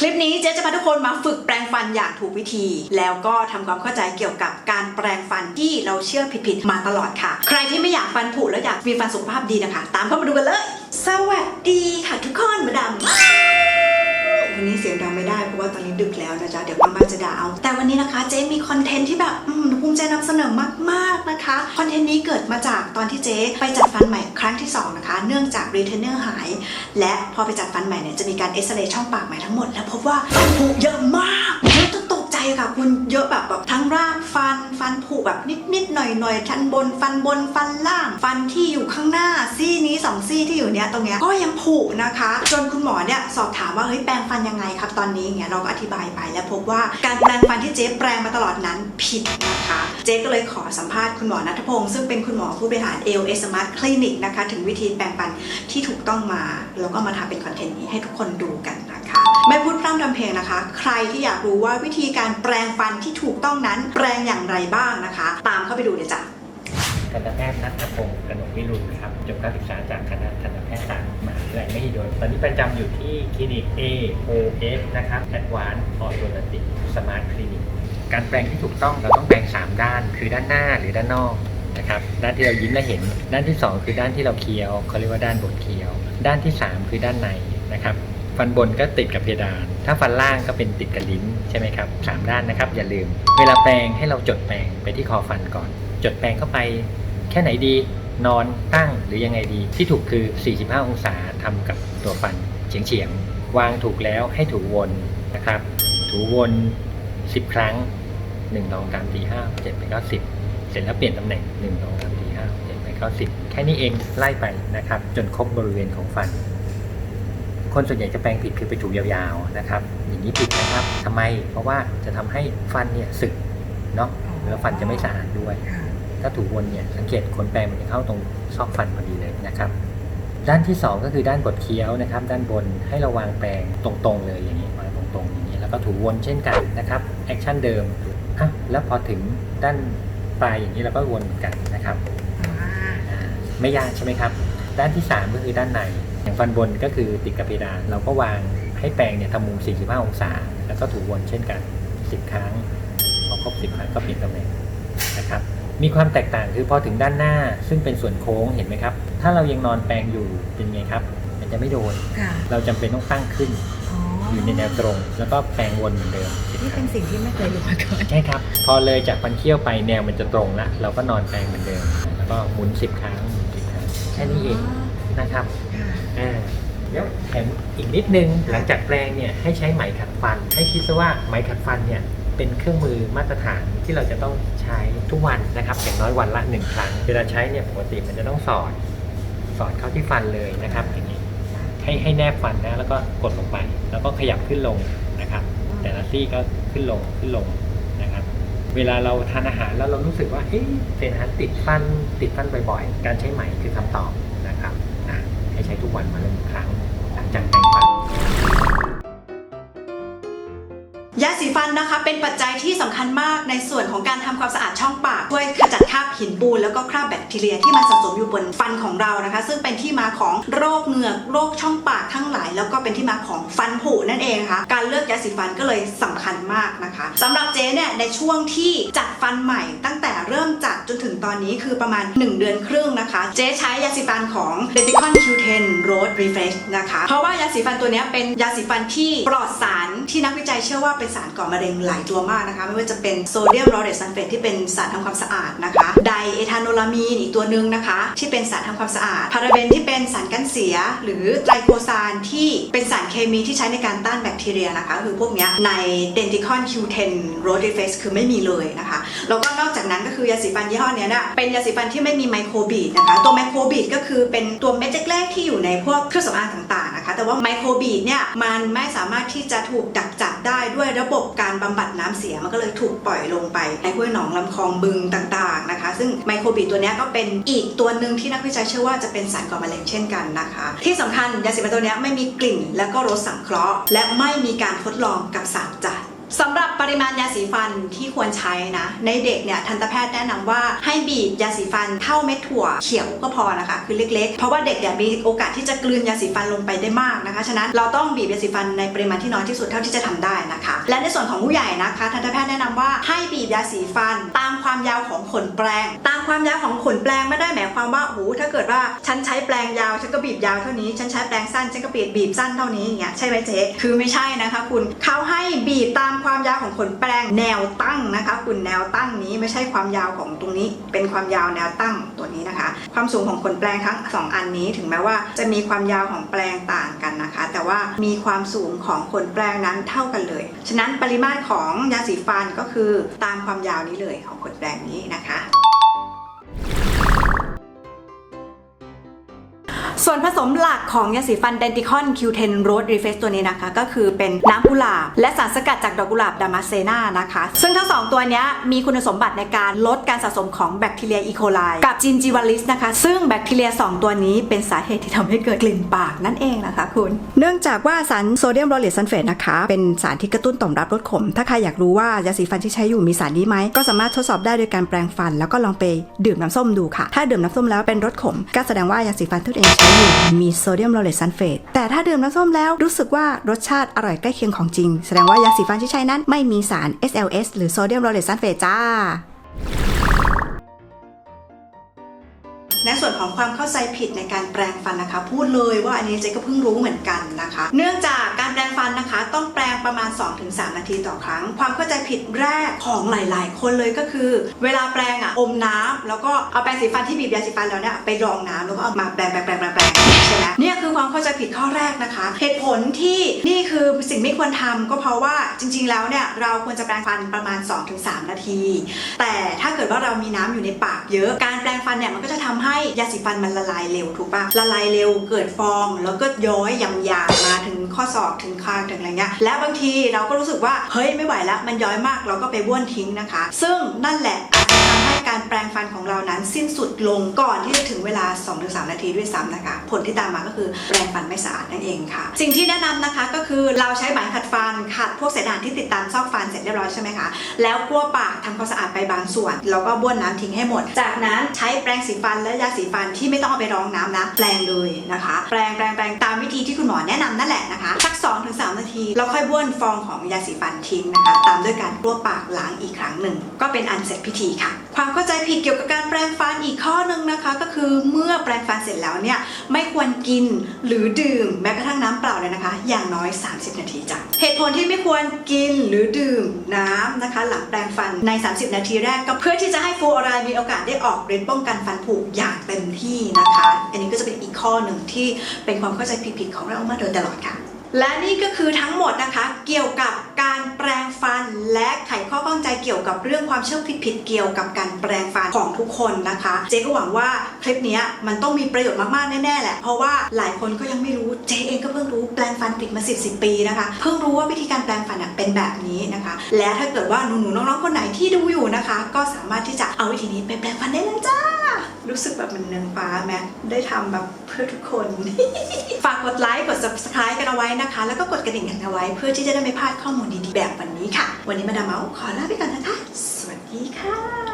คลิปนี้เจ๊จะพาทุกคนมาฝึกแปลงฟันอย่างถูกวิธี แล้วก็ทำความเข้าใจเกี่ยวกับการแปลงฟันที่เราเชื่อผิดๆมาตลอดค่ะ ใครที่ไม่อยากฟันผุแล้วอยากมีฟันสุขภาพดีนะคะ ตามเข้ามาดูกันเลย สวัสดีค่ะทุกคนมาดามวันนี้เสียงดัง ว่าตอนนี้ดึกแล้วนะจ๊ะเดี๋ยวป้าบ้านจะด่าเอา แต่วันนี้นะคะเจ๊มีคอนเทนต์ที่แบบอืมภูมิใจนำเสนอมากๆนะคะ คอนเทนต์นี้เกิดมาจากตอนที่เจ๊ไปจัดฟันใหม่ครั้งที่สองนะคะ เนื่องจากรีเทนเนอร์หาย และพอไปจัดฟันใหม่เนี่ยจะมีการเอ็กซเรย์ช่องปากใหม่ทั้งหมด แล้วพบว่าฟันผุเยอะมากเยอะ นฟันผุแบบนิดๆหน่อยๆชั้นบนฟันบนฟันล่าง ฟันที่อยู่ข้างหน้าซี่นี้สองซี่ที่อยู่เนี้ยตรงเนี้ยก็ยังผุนะคะ จนคุณหมอเนี่ยสอบถามว่าเฮ้ยแปรงฟันยังไงครับตอนนี้อย่างเงี้ยเราก็อธิบายไปแล้วพบว่าการแปรงฟันที่เจ๊แปรงมาตลอดนั้นผิดนะคะเจ๊ก็เลยขอสัมภาษณ์คุณหมอนัทพงศ์ซึ่งเป็นคุณหมอผู้บริหาร AOS Smart Clinic นะคะถึงวิธีแปรงฟันที่ถูกต้องมาแล้วก็มาทำเป็นคอนเทนต์นี้ให้ทุกคนดูกัน คะไม่พูดพร่ำทำเพลงนะคะ ใครที่อยากรู้ว่าวิธีการแปรงฟันที่ถูกต้องนั้น แปรงอย่างไรบ้างนะคะ ตามเข้าไปดูเลยจ้ะทันตแพทย์นัทพงศ์กนกวิรุณครับจบการศึกษาจากคณะทันตแพทย์ศาสตร์มหาวิทยาลัยมหิดลตอนนี้ประจำอยู่ที่คลินิก AOS นะครับ Advanced Orthodontic Smart Clinic การแปลงที่ถูกต้องเราต้องแปลง3 ด้าน คือด้านหน้าหรือด้านนอกนะครับด้านที่เรายิ้มและเห็น ด้านที่ 2 คือด้านที่เราเคี้ยวเขาเรียกว่าด้านบนเคี้ยว ด้านที่ 3 คือด้านในนะครับ ฟันบนก็ติดกับเพดาน ถ้าฟันล่างก็เป็นติดกับลิ้นใช่ไหมครับสามด้านนะครับ อย่าลืม เวลาแปรงให้เราจดแปรงไปที่คอฟันก่อน จดแปรงเข้าไป แค่ไหนดี นอนตั้งหรือยังไงดี ที่ถูกคือ 45 องศาทำกับตัวฟันเฉียงเฉียงๆวางถูกแล้วให้ถูวนนะครับ ถูวน 10 ครั้ง1 2 3 4 5 7 8 9 10เสร็จแล้วเปลี่ยนตำแหน่ง1 2 3 4 5 7 8 9 10แค่นี้เองไล่ไปนะครับ จนครบบริเวณของฟัน คนส่วนใหญ่จะแปรงผิดคือไปถูยาวๆนะครับ อย่างนี้ผิดนะครับทำไม เพราะว่าจะทำให้ฟันเนี่ยสึกเนาะแล้วฟันจะไม่สะอาดด้วย ถ้าถูวนเนี่ยสังเกตขนแปรงมันจะเข้าตรงซอกฟันพอดีเลยนะครับ ด้านที่ 2 ก็คือด้านบดเคี้ยวนะครับ ด้านบนให้เราวางแปรงตรงๆเลยอย่างนี้วางตรงๆอย่างนี้แล้วก็ถูวนเช่นกันนะครับแอคชั่นเดิมอะแล้วพอถึงด้านปลายอย่างนี้เราก็วนเหมือนกันนะครับอ่าไม่ยากใช่ไหมครับ ด้านที่ 3 ก็คือด้านใน อย่างฟันบนก็คือติดกับเพดาน เราก็วางให้แปรงเนี่ยทำมุม 45 องศา แล้วก็ถูวนเช่นกัน 10 ครั้งพอครบ 10 ครั้งก็เปลี่ยนตำแหน่งนะครับ มีความแตกต่างคือพอถึงด้านหน้าซึ่งเป็นส่วนโค้งเห็นไหมครับ ถ้าเรายังนอนแปรงอยู่เป็นไงครับ มันจะไม่โดน ค่ะเราจำเป็นต้องตั้งขึ้นอ๋ออยู่ในแนวตรง แล้วก็แปรงวนเหมือนเดิมสิบนี่ครั้เป็งนสิ่งที่ไม่เคยรู้มาก่อน ใช่ครับ พอเลยจากฟันเคี้ยวไปแนวมันจะตรงละเราก็นอนแปรงเหมือนเดิม แล้วก็หมุนสิบครั้งหมุน10 ครั้งแค่นี้เอง นะครับค่ะอ่าเดี๋ยวแถมอีกนิดนึงหลังจากแปรงเนี่ยให้ใช้ไหมขัดฟัน ให้คิดซะว่าไหมขัดฟันเนี่ยเป็นเครื่องมือมาตรฐานที่เราจะต้องใช้ทุกวันนะครับอย่างน้อยวันละหนึ่งครั้งเวลาใช้เนี่ยปกติมันจะต้องสอดสอดเข้าที่ฟันเลยนะครับอย่างนี้ให้ให้แนบฟันนะแล้วก็กดลงไป แล้วก็ขยับขึ้นลงนะครับ แต่ละซี่ก็ขึ้นลงขึ้นลงนะครับ เวลาเราทานอาหารแล้วเรารู้สึกว่าเอ๊ะเศษอาหารติดฟันติดฟันบ่อยๆ การใช้ไหมคือคำตอบนะครับอะให้ใช้ทุกวันวันละหนึ่งครั้ง หลังจากแปรงฟัน ยาสีฟันนะคะเป็นปัจจัยที่สำคัญมากในส่วนของการทำความสะอาดช่องปากช่วยขจัดคราบหินปูนแล้วก็คราบแบคทีเรียที่มันสะสมอยู่บนฟันของเรานะคะ ซึ่งเป็นที่มาของโรคเหงือกโรคช่องปากทั้งหลาย แล้วก็เป็นที่มาของฟันผุนั่นเองนะคะการเลือกยาสีฟันก็เลยสำคัญมากนะคะสำหรับเจ๊เนี่ยในช่วงที่จัดฟันใหม่ ตั้งแต่เริ่มจัดจนถึงตอนนี้คือประมาณ 1 เดือนครึ่งนะคะ เจ๊ใช้ยาสีฟันของ d e n t i c o n Q10 Road Refresh นะคะเพราะว่ายาสีฟันตัวนี้เป็นยาสีฟันที่ปลอดสารที่นักวิจัยเชื่อว่าเป็นสารก่อมะเร็งหลายตัวมากนะคะ ไม่ว่าจะเป็นโซเดียมลอเรตซัลเฟตที่เป็นสารทำความสะอาดนะคะ ไดเอทานโนลามีนอีกตัวหนึ่งนะคะ ที่เป็นสารทำความสะอาด พาราเบนที่เป็นสารกันเสีย หรือไตรโคซานที่เป็นสารเคมีที่ใช้ในการต้านแบคทีเรียนะคะ คือพวกนี้ใน d e n t i c o n Q10 Road Refresh คือไม่มีเลยนะคะ แล้วก็นอกจากนั้นก็คือยาสีฟันยี่ห้อนี้เนี่ยเป็นยาสีฟันที่ไม่มีไมโครบีดนะคะ ตัวไมโครบีดก็คือเป็นตัวเม็ดเล็กๆที่อยู่ในพวกเครื่องสำอางต่างๆนะคะ แต่ว่าไมโครบีดเนี่ยมันไม่สามารถที่จะถูกดักจับได้ด้วยระบบการบำบัดน้ำเสียมันก็เลยถูกปล่อยลงไปในห้วยหนองลำคลองบึงต่างๆนะคะ ซึ่งไมโครบีดตัวนี้ก็เป็นอีกตัวหนึ่งที่นักวิจัยเชื่อว่าจะเป็นสารก่อมะเร็งเช่นกันนะคะ ที่สำคัญยาสีฟันตัวนี้ไม่มีกลิ่นและก็รสสังเคราะห์ และไม่มีการทดลองกับสัตว์จ้ะ สำหรับปริมาณยาสีฟันที่ควรใช้นะ ในเด็กเนี่ยทันตแพทย์แนะนำว่าให้บีบยาสีฟันเท่าเม็ดถั่วเขียวก็พอนะคะ คือเล็กๆ เพราะว่าเด็กเนี่ยมีโอกาสที่จะกลืนยาสีฟันลงไปได้มากนะคะ ฉะนั้นเราต้องบีบยาสีฟันในปริมาณที่น้อยที่สุดเท่าที่จะทำได้นะคะ และในส่วนของผู้ใหญ่นะคะทันตแพทย์แนะนำว่าให้บีบยาสีฟัน ตามความยาวของขนแปรง ตามความยาวของขนแปรงไม่ได้หมายความว่าโอ้โหถ้าเกิดว่าฉันใช้แปรงยาวฉันก็บีบยาวเท่านี้ฉันใช้แปรงสั้นฉันก็บีบบีบสั้นเท่านี้อย่างเงี้ยใช่ไหมเจ๊คือไม่ใช่นะคะ คุณเขาให้บีบตามความยาวของขนแปรงแนวตั้งนะคะ คุณแนวตั้งนี้ไม่ใช่ความยาวของตรงนี้ เป็นความยาวแนวตั้งตัวนี้นะคะ ความสูงของขนแปรงทั้งสองอันนี้ถึงแม้ว่าจะมีความยาวของแปรงต่างกันนะคะ แต่ว่ามีความสูงของขนแปรงนั้นเท่ากันเลย ฉะนั้นปริมาตรของยาสีฟันก็คือตามความยาวนี้เลยของขนแปรงนี้นะคะ ส่วนผสมหลักของยาสีฟัน Denticon Q10 Rose Refresh ตัวนี้นะคะ ก็คือเป็นน้ำกุหลาบ และสารสกัดจากดอกกุหลาบดามาเซนานะคะ ซึ่งทั้งสองตัวนี้มีคุณสมบัติในการลดการสะสมของแบคทีเรียอีโคไลกับจินจิวาลิสนะคะ ซึ่งแบคทีเรีย 2 ตัวนี้เป็นสาเหตุที่ทำให้เกิดกลิ่นปากนั่นเองนะคะคุณ เนื่องจากว่าสารโซเดียมโรเลตซัลเฟตนะคะ เป็นสารที่กระตุ้นต่อมรับรสขม ถ้าใครอยากรู้ว่ายาสีฟันที่ใช้อยู่มีสารนี้ไหมก็สามารถทดสอบได้โดยการแปรงฟัน แล้วก็ลองไปดื่มน้ำส้มดูค่ะ ถ้าดื่มน้ำส้มแล้วเป็นรสขม ก็แสดงว่ายาสีฟันที่ตัวเองใช้อยู่มีโซเดียมโลเลตซัลเฟตแต่ถ้าดื่มน้ำส้มแล้วรู้สึกว่ารสชาติอร่อยใกล้เคียงของจริง แสดงว่ายาสีฟันที่ใช้นั้นไม่มีสาร SLS หรือโซเดียมโลเลตซัลเฟตจ้าในส่วนของความเข้าใจผิดในการแปรงฟันนะคะ พูดเลยว่าอันนี้เจ๊ก็เพิ่งรู้เหมือนกันนะคะ เนื่องจากการแปรงฟันนะคะ ต้อง 2-3 นาทีต่อครั้ง ความเข้าใจผิดแรกของหลายๆ คนเลยก็คือ เวลาแปรงอะอมน้ำแล้วก็เอาแปรงสีฟันที่บีบยาสีฟันแล้วเนี่ยไปรองน้ำแล้วก็เอามาแปรงแปรงแปรงแปรงใช่ไหมเนี่ยคือความเข้าใจผิดข้อแรกนะคะ เหตุผลที่นี่คือสิ่งไม่ควรทำก็เพราะว่าจริง ๆ แล้วเนี่ยเราควรจะแปรงฟันประมาณ 2-3 นาที แต่ถ้าเกิดว่าเรามีน้ำอยู่ในปากเยอะการแปรงฟันเนี่ยมันก็จะทำให้ยาสีฟันมันละลายเร็วถูกปะละลายเร็วเกิดฟอง แล้วก็ย้อยยำยางมาถึง ข้อศอกถึงคางถึงอะไรเงี้ยและบางทีเราก็รู้สึกว่าเฮ้ยไม่ไหวแล้วมันย้อยมากเราก็ไปบ้วนทิ้งนะคะ ซึ่งนั่นแหละอาจจะทำให้การแปรงฟันของเรานั้นสิ้นสุดลงก่อนที่จะถึงเวลา 2-3 นาทีด้วยซ้ำนะคะ ผลที่ตามมาก็คือแปรงฟันไม่สะอาดนั่นเองค่ะ สิ่งที่แนะนำนะคะก็คือเราใช้ไหมขัดฟันขัดพวกเศษอาหารที่ติดตามซอกฟันเสร็จเรียบร้อยใช่ไหมคะแล้วกลั้วปากทำความสะอาดไปบางส่วนแล้วก็บ้วนน้ำทิ้งให้หมด จากนั้นใช้แปรงสีฟันและยาสีฟันที่ไม่ต้องเอาไปรองน้ำนะแปรงเลยนะคะ แปรงแปรงแปรงตามวิธีที่คุณหมอแนะนำนั่นแหละนะคะสัก 2-3ถึงนาทีแล้วค่อยบ้วนฟองของยาสีฟันทิ้งนะคะ ตามด้วยการลั้วปากล้างอีกครั้งหนึ่ง ก็เป็นอันเสร็จพิธีค่ะ ความเข้าใจผิดเกี่ยวกับการแปรงฟันอีกข้อหนึ่งนะคะ ก็คือเมื่อแปรงฟันเสร็จแล้วเนี่ยไม่ควรกินหรือดื่มแม้กระทั่งน้ำเปล่าเลยนะคะ อย่างน้อย 30 นาทีจ้ะเหตุผลที่ไม่ควรกินหรือดื่มน้ำนะคะ หลังแปรงฟันใน 30 นาทีแรกก็เพื่อที่จะให้ฟูออไรด์มีโอกาสได้ออกฤทธิ์ป้องกันฟันผุอย่างเต็มที่นะคะ อันนี้ก็จะเป็นอีกข้อหนึ่งที่เป็นความเข้าใจผิดๆของเรามาโดยตลอดค่ะ และนี่ก็คือทั้งหมดนะคะเกี่ยวกับการแปรงฟัน และไขข้อข้องใจเกี่ยวกับเรื่องความเชื่อผิดๆเกี่ยวกับการแปรงฟันของทุกคนนะคะ เจ๊ก็หวังว่าคลิปนี้มันต้องมีประโยชน์มากๆแน่ๆแหละ เพราะว่าหลายคนก็ยังไม่รู้เจ๊เองก็เพิ่งรู้แปรงฟันติดมา 10 10 ปีนะคะ เพิ่งรู้ว่าวิธีการแปรงฟันเป็นแบบนี้นะคะ และถ้าเกิดว่าหนูๆน้องๆคนไหนที่ดูอยู่นะคะ ก็สามารถที่จะเอาวิธีนี้ไปแปรงฟันได้เลยจ้า รู้สึกแบบมันเนืองฟ้าแมทได้ทำแบบเพื่อทุกคน ฝากกดไลค์กด subscribe กันเอาไว้นะคะ แล้วก็กดกระดิ่งกันเอาไว้เพื่อที่จะได้ไม่พลาดข้อมูลดีๆแบบวันนี้ค่ะ วันนี้มาดามเมาส์ขอลาไปก่อนนะคะ สวัสดีค่ะ